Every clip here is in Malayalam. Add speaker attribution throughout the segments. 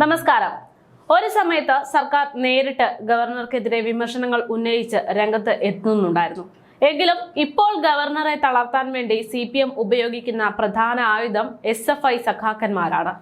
Speaker 1: നമസ്കാരം. ഒരു സമയത്ത് സർക്കാർ നേരിട്ട് ഗവർണർക്കെതിരെ വിമർശനങ്ങൾ ഉന്നയിച്ച് രംഗത്ത് എത്തുന്നുണ്ടായിരുന്നു. എങ്കിലും ഇപ്പോൾ ഗവർണറെ തളർത്താൻ വേണ്ടി സി പി എം ഉപയോഗിക്കുന്ന പ്രധാന ആയുധം എസ് എഫ് ഐ സഖാക്കന്മാരാണ്.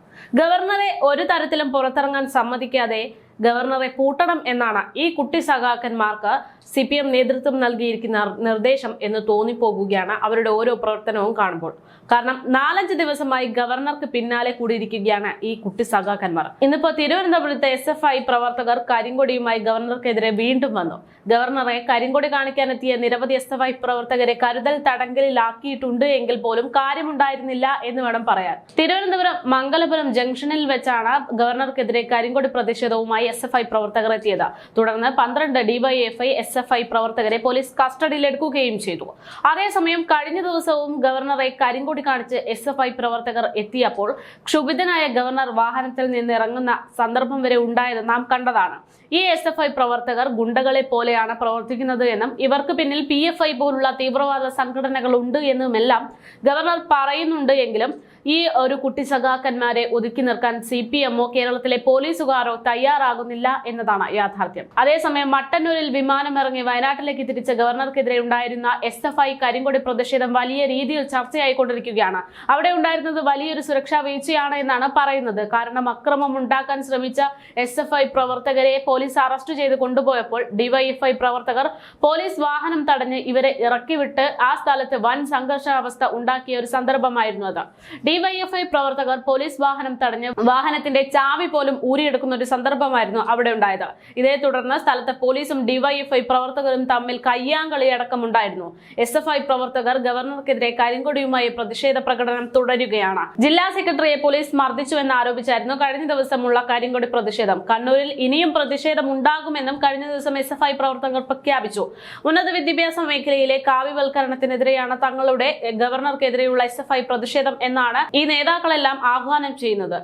Speaker 1: ഗവർണറെ ഒരു തരത്തിലും പുറത്തിറങ്ങാൻ സമ്മതിക്കാതെ ഗവർണറെ പൂട്ടണം എന്നാണ് ഈ കുട്ടി സഖാക്കന്മാർക്ക് സി പി എം നേതൃത്വം നൽകിയിരിക്കുന്ന നിർദ്ദേശം എന്ന് തോന്നിപ്പോകുകയാണ് അവരുടെ ഓരോ പ്രവർത്തനവും കാണുമ്പോൾ. കാരണം നാലഞ്ച് ദിവസമായി ഗവർണർക്ക് പിന്നാലെ കൂടിയിരിക്കുകയാണ് ഈ കുട്ടി സഖാക്കന്മാർ. ഇന്നിപ്പോ തിരുവനന്തപുരത്തെ എസ് എഫ് ഐ പ്രവർത്തകർ കരിങ്കൊടിയുമായി ഗവർണർക്കെതിരെ വീണ്ടും വന്നു. ഗവർണറെ കരിങ്കൊടി കാണിക്കാനെത്തിയ നിരവധി എസ് എഫ് ഐ പ്രവർത്തകരെ കരുതൽ തടങ്കലിലാക്കിയിട്ടുണ്ട് എങ്കിൽ പോലും കാര്യമുണ്ടായിരുന്നില്ല എന്ന് വേണം പറയാൻ. തിരുവനന്തപുരം മംഗലപുരം ജംഗ്ഷനിൽ വെച്ചാണ് ഗവർണർക്കെതിരെ കരിങ്കൊടി പ്രതിഷേധവുമായി എസ് എഫ് ഐ പ്രവർത്തകർ എത്തിയത്. തുടർന്ന് പന്ത്രണ്ട് ഡിവൈഎഫ്ഐ എസ് എഫ് ഐ പ്രവർത്തകരെ പോലീസ് കസ്റ്റഡിയിലെടുക്കുകയും ചെയ്തു. അതേസമയം കഴിഞ്ഞ ദിവസവും ഗവർണറെ കരിങ്കൊടി കാണിച്ച് എസ് എഫ് ഐ പ്രവർത്തകർ എത്തിയപ്പോൾ ക്ഷുഭിതനായ ഗവർണർ വാഹനത്തിൽ നിന്ന് ഇറങ്ങുന്ന സന്ദർഭം വരെ ഉണ്ടായത് നാം കണ്ടതാണ്. ഈ എസ് എഫ് ഐ പ്രവർത്തകർ ഗുണ്ടകളെ പോലെയാണ് പ്രവർത്തിക്കുന്നത് എന്നും ഇവർക്ക് പിന്നിൽ പി എഫ് ഐ പോലുള്ള തീവ്രവാദ സംഘടനകൾ ഉണ്ട് എന്നുമെല്ലാം ഗവർണർ പറയുന്നുണ്ട് എങ്കിലും ഈ ഒരു കുട്ടി സഖാക്കന്മാരെ ഒതുക്കി നിർക്കാൻ സി പി എമ്മോ കേരളത്തിലെ പോലീസുകാരോ തയ്യാറാകുന്നില്ല എന്നതാണ് യാഥാർത്ഥ്യം. അതേസമയം മട്ടന്നൂരിൽ വിമാനം ഇറങ്ങി വയനാട്ടിലേക്ക് തിരിച്ച ഗവർണർക്കെതിരെ ഉണ്ടായിരുന്ന എസ് എഫ് ഐ കരിങ്കൊടി പ്രതിഷേധം വലിയ രീതിയിൽ ചർച്ചയായിക്കൊണ്ടിരിക്കുകയാണ്. അവിടെ ഉണ്ടായിരുന്നത് വലിയൊരു സുരക്ഷാ വീഴ്ചയാണ് എന്നാണ് പറയുന്നത്. കാരണം അക്രമം ഉണ്ടാക്കാൻ ശ്രമിച്ച എസ് എഫ് ഐ പ്രവർത്തകരെ പോലീസ് അറസ്റ്റ് ചെയ്ത് കൊണ്ടുപോയപ്പോൾ ഡിവൈഎഫ്ഐ പ്രവർത്തകർ പോലീസ് വാഹനം തടഞ്ഞ് ഇവരെ ഇറക്കിവിട്ട് ആ സ്ഥലത്ത് വൻ സംഘർഷാവസ്ഥ ഉണ്ടാക്കിയ ഒരു സന്ദർഭമായിരുന്നു അത്. ഡിവൈഎഫ്ഐ പ്രവർത്തകർ പോലീസ് വാഹനം തടഞ്ഞ് വാഹനത്തിന്റെ ചാവി പോലും ഊരിയെടുക്കുന്ന ഒരു സന്ദർഭമായിരുന്നു അവിടെ ഉണ്ടായത്. ഇതേ തുടർന്ന് സ്ഥലത്ത് പോലീസും ഡിവൈഎഫ്ഐ പ്രവർത്തകരും തമ്മിൽ കയ്യാങ്കളി അടക്കമുണ്ടായിരുന്നു. എസ് എഫ് ഐ പ്രവർത്തകർ ഗവർണർക്കെതിരെ കരിങ്കൊടിയുമായി പ്രതിഷേധ പ്രകടനം തുടരുകയാണ്. ജില്ലാ സെക്രട്ടറിയെ പോലീസ് മർദ്ദിച്ചു എന്ന് ആരോപിച്ചായിരുന്നു കഴിഞ്ഞ ദിവസമുള്ള കരിങ്കൊടി പ്രതിഷേധം. കണ്ണൂരിൽ ഇനിയും പ്രതിഷേധം ഉണ്ടാകുമെന്നും കഴിഞ്ഞ ദിവസം എസ് എഫ് ഐ പ്രവർത്തകർ പ്രഖ്യാപിച്ചു. ഉന്നത വിദ്യാഭ്യാസ മേഖലയിലെ കാവ്യവൽക്കരണത്തിനെതിരെയാണ് തങ്ങളുടെ ഗവർണർക്കെതിരെയുള്ള എസ് എഫ് ഐ പ്രതിഷേധം എന്നാണ് ഈ നേതാക്കളെല്ലാം ആഹ്വാനം ചെയ്യുന്നത്.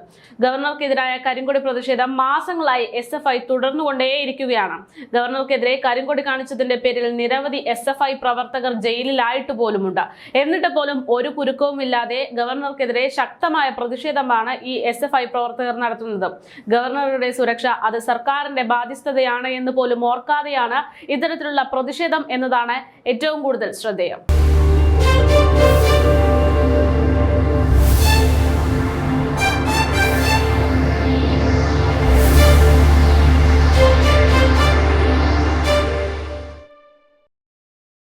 Speaker 1: ഗവർണർക്കെതിരായ കരിങ്കൊടി പ്രതിഷേധം മാസങ്ങളായി എസ് എഫ് ഐ തുടർന്നുകൊണ്ടേയിരിക്കുകയാണ്. ഗവർണർക്കെതിരെ കരിങ്കൊടി കാണിച്ചതിന്റെ പേരിൽ നിരവധി എസ് എഫ് ഐ പ്രവർത്തകർ ജയിലിലായിട്ട് പോലുമുണ്ട്. എന്നിട്ട് പോലും ഒരു കുരുക്കവുമില്ലാതെ ഗവർണർക്കെതിരെ ശക്തമായ പ്രതിഷേധമാണ് ഈ എസ് എഫ് ഐ പ്രവർത്തകർ നടത്തുന്നത്. ഗവർണറുടെ സുരക്ഷ അത് സർക്കാരിന്റെ ബാധ്യസ്ഥതയാണ് എന്ന് പോലും ഓർക്കാതെയാണ് ഇത്തരത്തിലുള്ള പ്രതിഷേധം എന്നതാണ് ഏറ്റവും കൂടുതൽ ശ്രദ്ധേയം.